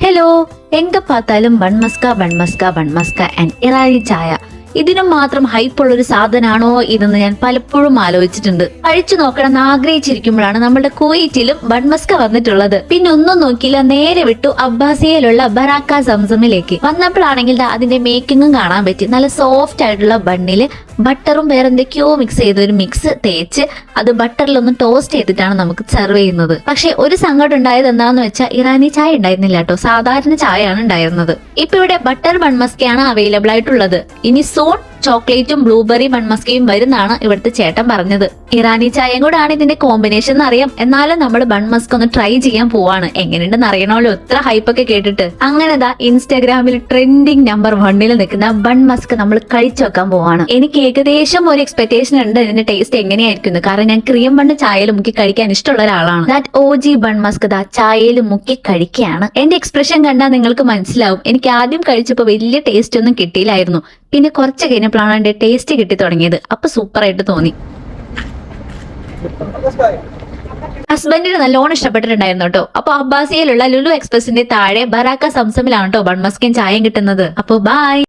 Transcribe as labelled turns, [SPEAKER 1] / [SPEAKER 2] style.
[SPEAKER 1] Hello എങ്ക പാത്താലും bun maska bun maska bun maska and Irani ചായ. ഇതിനും മാത്രം ഹൈപ്പുള്ള ഒരു സാധനമാണോ ഇതെന്ന് ഞാൻ പലപ്പോഴും ആലോചിച്ചിട്ടുണ്ട്. കഴിച്ചു നോക്കണം എന്ന് ആഗ്രഹിച്ചിരിക്കുമ്പോഴാണ് നമ്മുടെ കുവൈറ്റിലും ബൺമസ്ക വന്നിട്ടുള്ളത്. പിന്നെ ഒന്നും നോക്കിയില്ല നേരെ വിട്ടു അബ്ബാസിയയിലുള്ള ബറാക്ക സംസമിലേക്ക്. വന്നപ്പോഴാണെങ്കിൽ അതിന്റെ മേക്കിങ്ങും കാണാൻ പറ്റി. നല്ല സോഫ്റ്റ് ആയിട്ടുള്ള ബണ്ണിൽ ബട്ടറും വേറെ എന്തൊക്കെയോ മിക്സ് ചെയ്ത ഒരു മിക്സ് തേച്ച് അത് ബട്ടറിൽ ഒന്ന് ടോസ്റ്റ് ചെയ്തിട്ടാണ് നമുക്ക് സെർവ് ചെയ്യുന്നത്. പക്ഷെ ഒരു സങ്കടം ഉണ്ടായത് എന്താന്ന് വെച്ചാൽ ഇറാനി ചായ ഉണ്ടായിരുന്നില്ല കേട്ടോ. സാധാരണ ചായയാണ് ഉണ്ടായിരുന്നത്. ഇപ്പൊ ഇവിടെ ബട്ടർ ബൺമസ്കയാണ് അവൈലബിൾ ആയിട്ടുള്ളത്. ഇനി xuống ചോക്ലേറ്റും ബ്ലൂബെറി ബൺമസ്കയും വരുന്നാണ് ഇവിടുത്തെ ചേട്ടൻ പറഞ്ഞത്. ഇറാനി ചായയും കൂടെ ആണ് ഇതിന്റെ കോമ്പിനേഷൻ എന്ന് അറിയാം. എന്നാലും നമ്മൾ ബൺമസ്ക് ഒന്ന് ട്രൈ ചെയ്യാൻ പോവാണ്. എങ്ങനെയുണ്ടെന്ന് അറിയണമല്ലോ. എത്ര ഹൈപ്പൊക്കെ കേട്ടിട്ട്. അങ്ങനെ ദാ ഇൻസ്റ്റാഗ്രാമിൽ ട്രെൻഡിങ് നമ്പർ വണ്ണിൽ നിൽക്കുന്ന ബൺമസ്ക് നമ്മൾ കഴിച്ചു വെക്കാൻ പോവാണ്. എനിക്ക് ഏകദേശം ഒരു എക്സ്പെക്ടേഷൻ ഉണ്ട് ഇതിന്റെ ടേസ്റ്റ് എങ്ങനെയായിരിക്കും കാരണം ഞാൻ ക്രീം ബണ്ണ് ചായയിൽ മുക്കി കഴിക്കാൻ ഇഷ്ടമുള്ള ഒരാളാണ്. ദാറ്റ് ഓ ജി ബൺമസ്ക് ദാ ചായയിൽ മുക്കി കഴിക്കുകയാണ്. എന്റെ എക്സ്പ്രഷൻ കണ്ടാൽ നിങ്ങൾക്ക് മനസ്സിലാവും. എനിക്ക് ആദ്യം കഴിച്ചപ്പോൾ വലിയ ടേസ്റ്റ് ഒന്നും കിട്ടിയില്ലായിരുന്നു. പിന്നെ കുറച്ച് കഴിഞ്ഞപ്പോഴാണ് അതിന്റെ ടേസ്റ്റ് കിട്ടി തുടങ്ങിയത്. അപ്പൊ സൂപ്പർ ആയിട്ട് തോന്നി. ഹസ്ബൻഡിന് നല്ലോണം ഇഷ്ടപ്പെട്ടിട്ടുണ്ടായിരുന്നു കേട്ടോ. അപ്പൊ അബ്ബാസിയിലുള്ള ലുലു എക്സ്പ്രസിന്റെ താഴെ ബറാക്ക സംസമിലാണ് കേട്ടോ. ബൺമസ്കിൻ ചായം കിട്ടുന്നത്. അപ്പൊ ബൈ